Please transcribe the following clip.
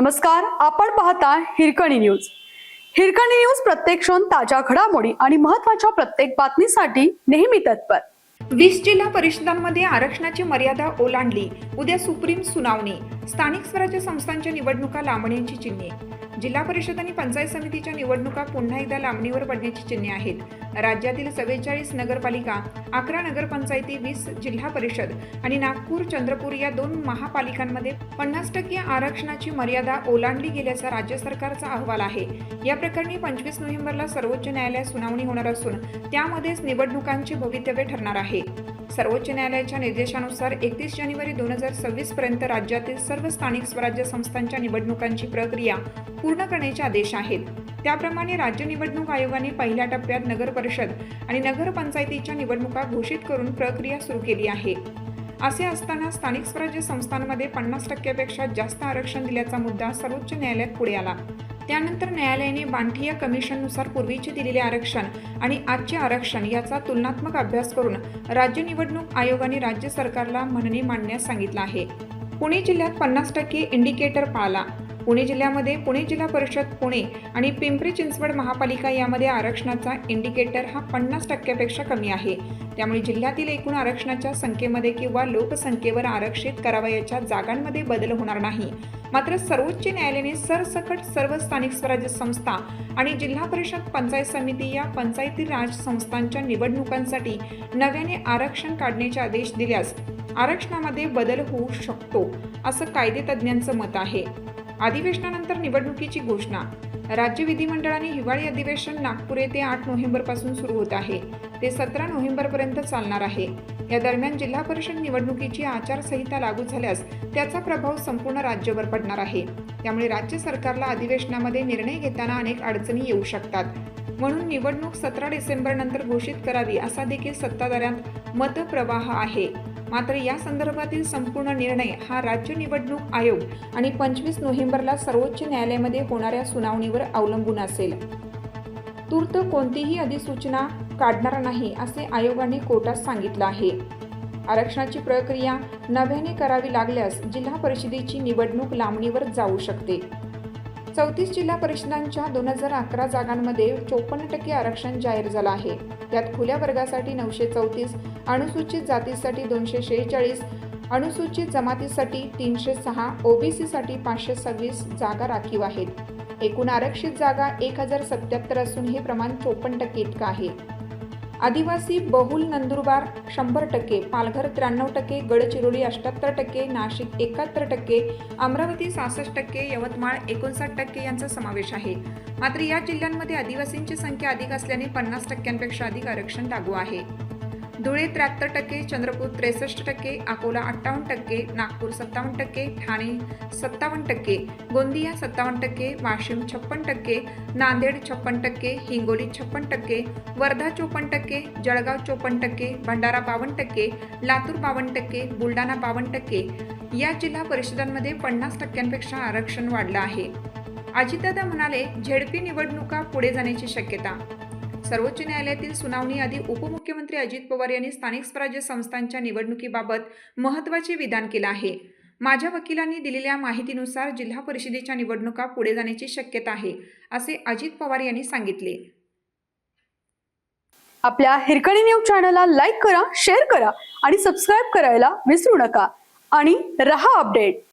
नमस्कार आपण पाहता हिरकणी न्यूज. हिरकणी न्यूज प्रत्येक क्षण ताज्या घडामोडी आणि महत्त्वाच्या प्रत्येक बातमीसाठी नेहमी तत्पर. वीस जिल्हा परिषदांमध्ये आरक्षणाची मर्यादा ओलांडली. उद्या सुप्रीम सुनावणी. स्थानिक स्वराज्य संस्थांच्या निवडणुका लांबण्याची चिन्हे. जिल्हा परिषद आणि पंचायत समितीच्या निवडणुका पुन्हा एकदा लांबणीवर पडण्याची चिन्हे आहेत. राज्यातील चव्वेचाळीस नगरपालिका अकरा नगरपंचायती वीस जिल्हा परिषद आणि नागपूर चंद्रपूर या दोन महापालिकांमध्ये पन्नास टक्के आरक्षणाची मर्यादा ओलांडली गेल्याचा राज्य सरकारचा अहवाल आहे. या प्रकरणी पंचवीस नोव्हेंबरला सर्वोच्च न्यायालयात सुनावणी होणार असून त्यामध्येच निवडणुकांचे भवितव्य ठरणार आहे. सर्वोच्च न्यायालयाच्या निर्देशानुसार एकतीस जानेवारी दोन हजार सव्वीस पर्यंत राज्यातील सर्व स्थानिक स्वराज्य संस्थांच्या निवडणुकांची प्रक्रिया पूर्ण करण्याचे आदेश आहेत. त्याप्रमाणे राज्य निवडणूक आयोगाने पहिल्या टप्प्यात नगर परिषद आणि नगरपंचायतीच्या निवडणुका घोषित करून प्रक्रिया सुरू केली आहे. असे असताना स्थानिक स्वराज्य संस्थांमध्ये पन्नास टक्क्यापेक्षा जास्त आरक्षण दिल्याचा मुद्दा सर्वोच्च न्यायालयात पुढे आला. त्यानंतर न्यायालयाने बांठिया कमिशननुसार पूर्वीचे दिलेले आरक्षण आणि आजचे आरक्षण याचा तुलनात्मक अभ्यास करून राज्य निवडणूक आयोगाने राज्य सरकारला म्हणणे मांडण्यास सांगितलं आहे. पुणे जिल्ह्यात पन्नास टक्के इंडिकेटर पाळला. पुणे जिल्ह्यामध्ये पुणे जिल्हा परिषद पुणे आणि पिंपरी चिंचवड महापालिका यामध्ये आरक्षणाचा इंडिकेटर हा पन्नास टक्क्यापेक्षा कमी आहे. त्यामुळे जिल्ह्यातील एकूण आरक्षणाच्या संख्येमध्ये किंवा लोकसंख्येवर आरक्षित करावयाच्या जागांमध्ये बदल होणार नाही. मात्र सर्वोच्च न्यायालयाने सरसकट सर्व स्थानिक स्वराज्य संस्था आणि जिल्हा परिषद पंचायत समिती या पंचायती राज संस्थांच्या निवडणुकांसाठी नव्याने आरक्षण काढण्याचे आदेश दिल्यास आरक्षणामध्ये बदल होऊ शकतो असं कायदेतज्ञांचं मत आहे. अधिवेशनानंतर निवडणुकीची घोषणा. राज्य विधिमंडळाने हिवाळी अधिवेशन नागपूर येथे आठ नोव्हेंबरपासून सुरू होत आहे. ते सतरा नोव्हेंबरपर्यंत चालणार आहे. या दरम्यान जिल्हा परिषद निवडणुकीची आचारसंहिता लागू झाल्यास त्याचा प्रभाव संपूर्ण राज्यभर पडणार आहे. त्यामुळे राज्य सरकारला अधिवेशनामध्ये निर्णय घेताना अनेक अडचणी येऊ शकतात. म्हणून निवडणूक सतरा डिसेंबर नंतर घोषित करावी असा देखील सत्ताधाऱ्यांत मतप्रवाह आहे. मात्र या संदर्भातील संपूर्ण निर्णय हा राज्य निवडणूक आयोग आणि पंचवीस नोव्हेंबरला सर्वोच्च न्यायालयामध्ये होणाऱ्या सुनावणीवर अवलंबून असेल. तूर्त कोणतीही अधिसूचना काढणार नाही असे आयोगाने कोर्टात सांगितलं आहे. आरक्षणाची प्रक्रिया नव्याने करावी लागल्यास जिल्हा परिषदेची निवडणूक लांबणीवर जाऊ शकते. चौतीस जिल्हा परिषदांच्या दोन हजार अकरा जागांमध्ये चोपन्न टक्के आरक्षण जाहीर झालं आहे. त्यात खुल्या वर्गासाठी नऊशे चौतीस अनुसूचित जातीसाठी दोनशे शेहेचाळीस अनुसूचित जमातीसाठी तीनशे सहा ओबीसीसाठी पाचशे सव्वीस जागा राखीव आहेत. एकूण आरक्षित जागा एक हजार सत्याहत्तर असून हे प्रमाण चोपन्न टक्के इतकं आहे. आदिवासी बहुल नंदुरबार शंभर टक्के पालघर त्र्याण्णव टक्के गडचिरोली अठ्याहत्तर टक्के नाशिक एकाहत्तर टक्के अमरावती सहासष्ट टक्के यवतमाळ एकोणसाठ टक्के यांचा समावेश आहे. मात्र या जिल्ह्यांमध्ये आदिवासींची संख्या अधिक असल्याने पन्नास टक्क्यांपेक्षा अधिक आरक्षण लागू आहे. धुळे त्र्याहत्तर टक्के चंद्रपूर त्रेसष्ट टक्के अकोला अठ्ठावन्न टक्के नागपूर सत्तावन्न टक्के ठाणे सत्तावन्न टक्के गोंदिया सत्तावन्न टक्के वाशिम छप्पन टक्के नांदेड छप्पन टक्के हिंगोली छप्पन टक्के वर्धा चोपन्न टक्के जळगाव चोपन्न टक्के भंडारा बावन्न टक्के लातूर बावन्न टक्के बुलढाणा बावन्न टक्के. या जिल्हा परिषदांमध्ये पन्नास टक्क्यांपेक्षा आरक्षण वाढलं आहे. अजितदादा म्हणाले झेडपी निवडणुका पुढे जाण्याची शक्यता सर्वोच्च न्यायालयातील सुनावणी आधी उपमुख्यमंत्री अजित पवार यांनी स्थानिक स्वराज्य संस्थांच्या निवडणुकीबाबत महत्त्वाचे विधान केलं आहे. माझ्या वकिलांनी दिलेल्या माहितीनुसार जिल्हा परिषदेच्या निवडणुका पुढे जाण्याची शक्यता आहे असे अजित पवार यांनी सांगितले. आपल्या हिरकणी न्यूज चॅनलला लाईक करा शेअर करा आणि सबस्क्राईब करायला विसरू नका. आणि रहा अपडेट.